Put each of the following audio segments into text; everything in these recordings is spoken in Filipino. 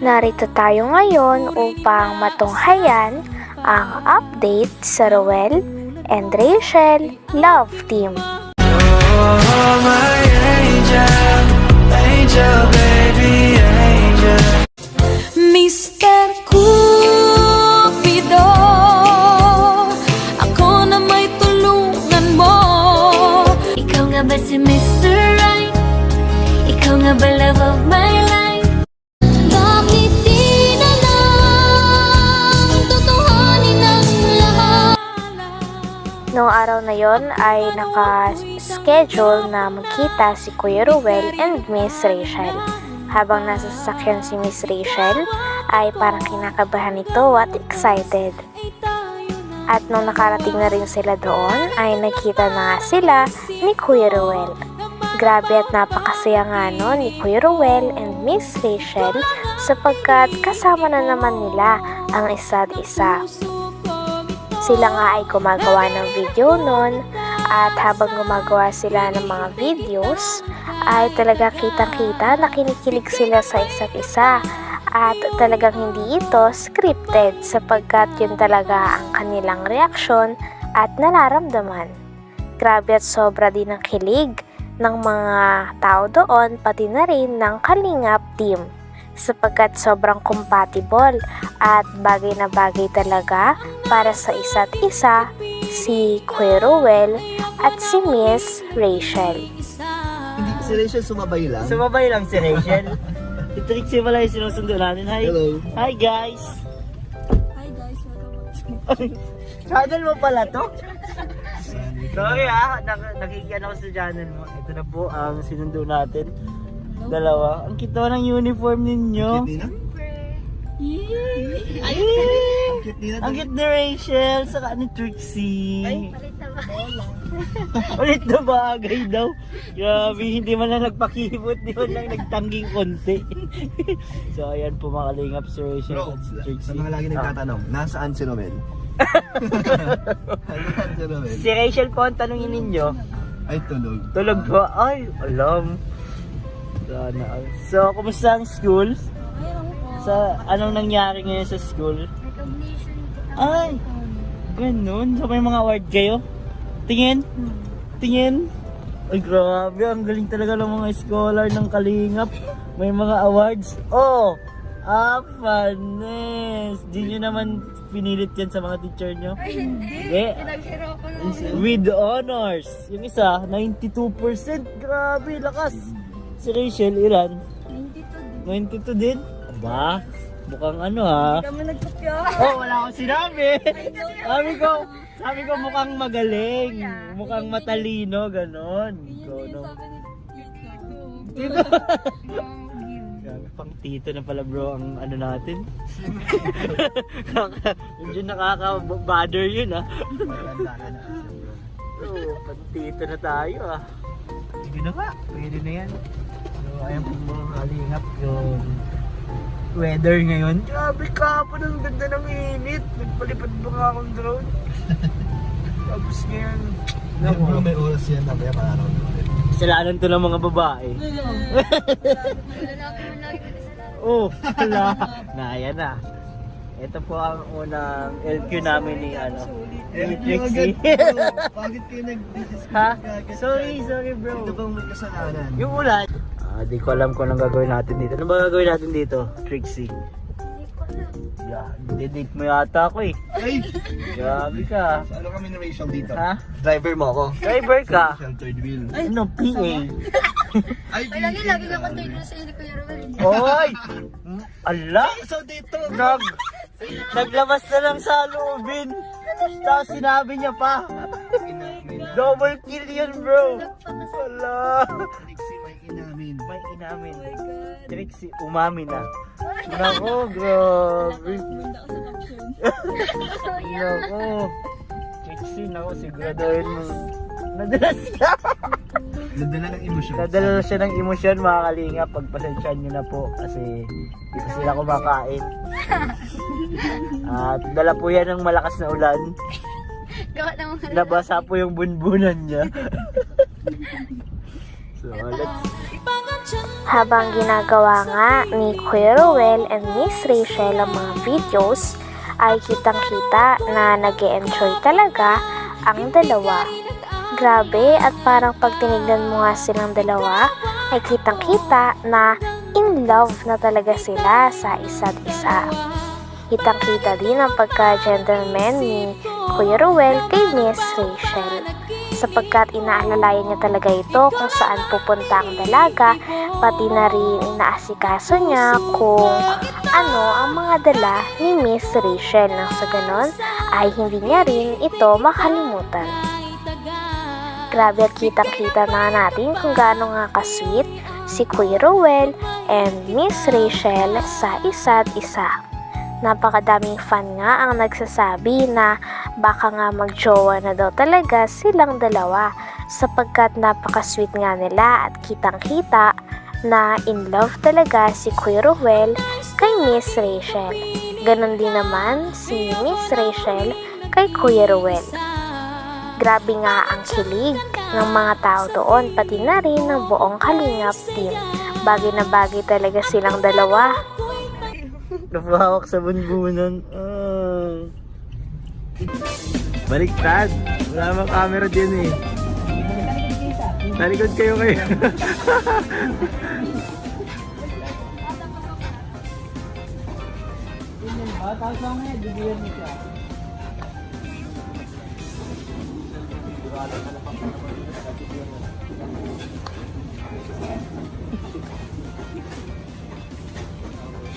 Narito tayo ngayon upang matunghayan ang update sa Roel and Rachel Love Team. Oh, my angel, angel, baby, Noong araw na yon ay naka-schedule na magkita si Kuya Ruel and Miss Rachel. Habang nasa sasakyan si Miss Rachel, ay parang kinakabahan ito at excited. At nung nakarating na rin sila doon, ay nakita na sila ni Kuya Ruel. Grabe at napakasaya nga no ni Kuya Ruel and Miss Rachel sapagkat kasama na naman nila ang isa't isa. Sila nga ay gumagawa ng video noon at habang gumagawa sila ng mga videos ay talaga kitang-kita na kinikilig sila sa isa't isa. At talagang hindi ito scripted sapagkat yun talaga ang kanilang reaksyon at nararamdaman. Grabe at sobra din ang kilig ng mga tao doon pati na rin ng Kalingap team sapagkat sobrang compatible at bagay na bagay talaga para sa isa't isa si Kuya Ruel at si Miss Rachel. Hindi si Rachel sumabay lang. Sumabay lang si Rachel. si Trixie pala yung sinusundo natin. Hi. Hello. Hi guys. Hi guys, welcome Channel mo pala to? Sorry ah, nak nakikian ako sa channel mo. Ito na po ang sinundo natin. Dalawa. Ang kita ng uniform ninyo. Cute Nina? Ay! Ang cute Nina. Ang cute ni Rachel, saka ni Trixie. Ay, palit na bagay. palit na bagay daw. Grabe, hindi man lang nagpakibot, di man lang nagtangging konti. so, ayan po mga kalingap si Rachel Bro, at si sa Trixie. mga lagi Ah, nagtatanong, nasaan si Romel? nasaan si Romel? si Rachel po ang tanongin ninyo. Ay, tulog. Tulog po. Ay, alam. All. So, kumusta ang school? Sa anong nangyari ngayon sa school? Ay, ganun. So, may mga award kayo? Tingin? Tingin? Ay, grabe. Ang galing talaga ng mga scholar ng Kalingap. May mga awards. Oh! Ah, fairness. Di nyo naman pinilit yan sa mga teacher nyo? Ay, hindi. With honors. Yung isa, 92%. Grabe, lakas. Si Rachel, ilan? 92 din. Aba, mukhang ano ha? Hindi nagkopya. Oh, wala akong sinabi. sabi ko, sabi ko mukhang magaling. Mukhang matalino, ganon. Ikaw no. Tito. Pang tito na pala bro ang ano natin. Medyo nakaka-bother yun ah. Oo, pang tito na tayo ah. Sige na nga, pwede na yan. Ayan po mga kalingap yung weather ngayon. Grabe kapon, ang ganda ng init. Nagpalipad ba nga akong drone? Tapos ngayon, Bro, Nako. may oras yan mamaya para Kasalanan to ng mga babae. oh, wala. na, ayan na. Ito po ang unang LQ namin ni ano, ni Trixie. Bakit kayo nag-discuss? ha? Sorry, sorry bro. Ito bang may kasalanan? Yung ulan. Ah, di ko alam kung anong gagawin natin dito. Ano ba gagawin natin dito, Trixie? Yeah, didate mo yata ako eh. Ay! Grabe ka. Ano kami ni Rachel dito? Ha? Driver mo ako. Driver ka? Rachel third wheel. Ano, PA? Ay, lagi, lagi na container sa Oy! Mm, Ala! So dito, Nag... Naglabas na lang sa loobin. Tapos sinabi niya pa. Double kill yun, bro. Wala. May inamin. Trixie, umamin na. Nako, grabe. Nako. Trixie, nako, siguraduhin mo. Nadalas ka. Nadala ng emosyon. Nadala siya ng emosyon, mga kalinga. Pagpasensyahan nyo na po kasi hindi pa sila kumakain. At dala po yan ng malakas na ulan. Gawa naman Nabasa po yung bunbunan niya. so, let's... Habang ginagawa nga ni Kuya and Miss Rachel ang mga videos, ay kitang-kita na nag enjoy talaga ang dalawa. Grabe at parang pag tinignan mo nga silang dalawa, ay kitang-kita na in love na talaga sila sa isa't isa. Kitang-kita din ang pagka-gentleman ni Kuya Ruel kay Miss Rachel sapagkat inaalalayan niya talaga ito kung saan pupunta ang dalaga pati na rin inaasikaso niya kung ano ang mga dala ni Miss Rachel nang sa ganon ay hindi niya rin ito makalimutan. Grabe at kitang-kita na natin kung gaano nga kasweet si Kuya Ruel and Miss Rachel sa isa't isa. Napakadaming fan nga ang nagsasabi na baka nga magjowa na daw talaga silang dalawa sapagkat napakasweet nga nila at kitang-kita na in love talaga si Kuya Ruel kay Miss Rachel. Ganon din naman si Miss Rachel kay Kuya Ruel. Grabe nga ang kilig ng mga tao doon pati na rin ng buong Kalingap team. Bagay na bagay talaga silang dalawa. Napahawak sa bunbunan. Ah. Baliktad. Wala mang camera din eh. Talikod kayo kayo.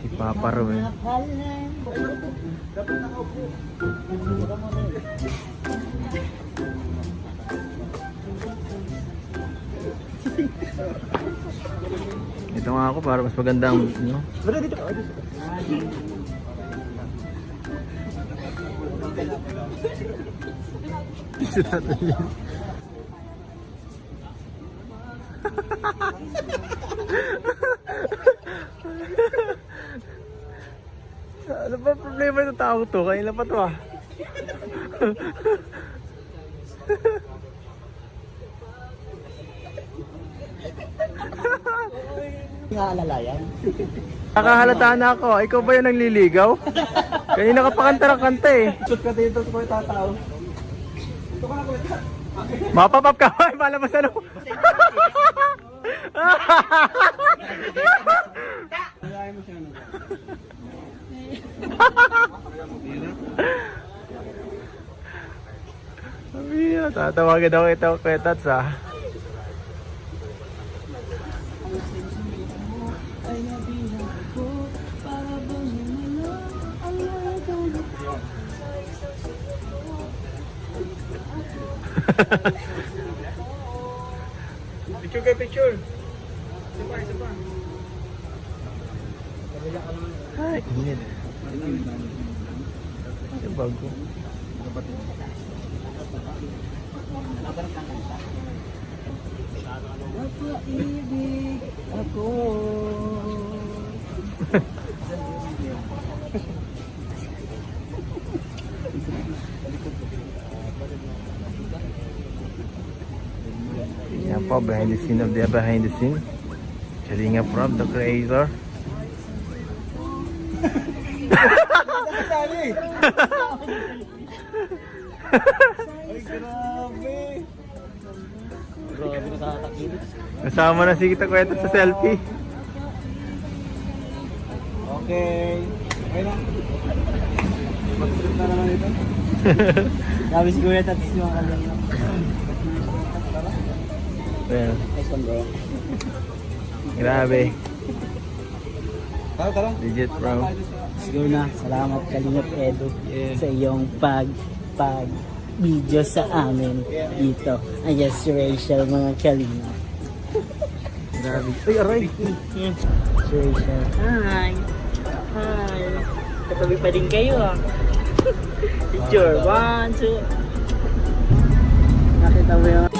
Si Papa Ro eh. Ito nga ako para mas maganda ang no? Dito. Ano ba problema ng tao to? Kanina pa to ah. Naalalayan. Nakahalata na ako. Ikaw ba yung nangliligaw? Kanina ka pa kanta ng kanta eh. Shoot ka dito ko yung tatao. Mapapap ka ba? Palabas ano? Sabi tatawagan daw ito kwetats ah. Picture kay picture. Isa pa. Ay, init. Yung bago. Ako. Yan po, behind the scene of the behind the scene. Kalinga from the creator. Grabe nakakakilit. Kasama na si Kita Kweta sa selfie. Okay. Okay na. Mag-trip na naman ito. Grabe si Kuya Tats yung kanya. Well, Nice one bro. grabe. Tara, tara. Legit bro. Siguro na. Salamat Kalingap Edo sa iyong pag pag video sa amin dito. Ayan si Rachel mga Kalingap. Grabe. Ay, aray. Hmm. Rachel. Hi. Hi. Katabi pa din kayo ah. Picture. One, two. Nakita mo yun?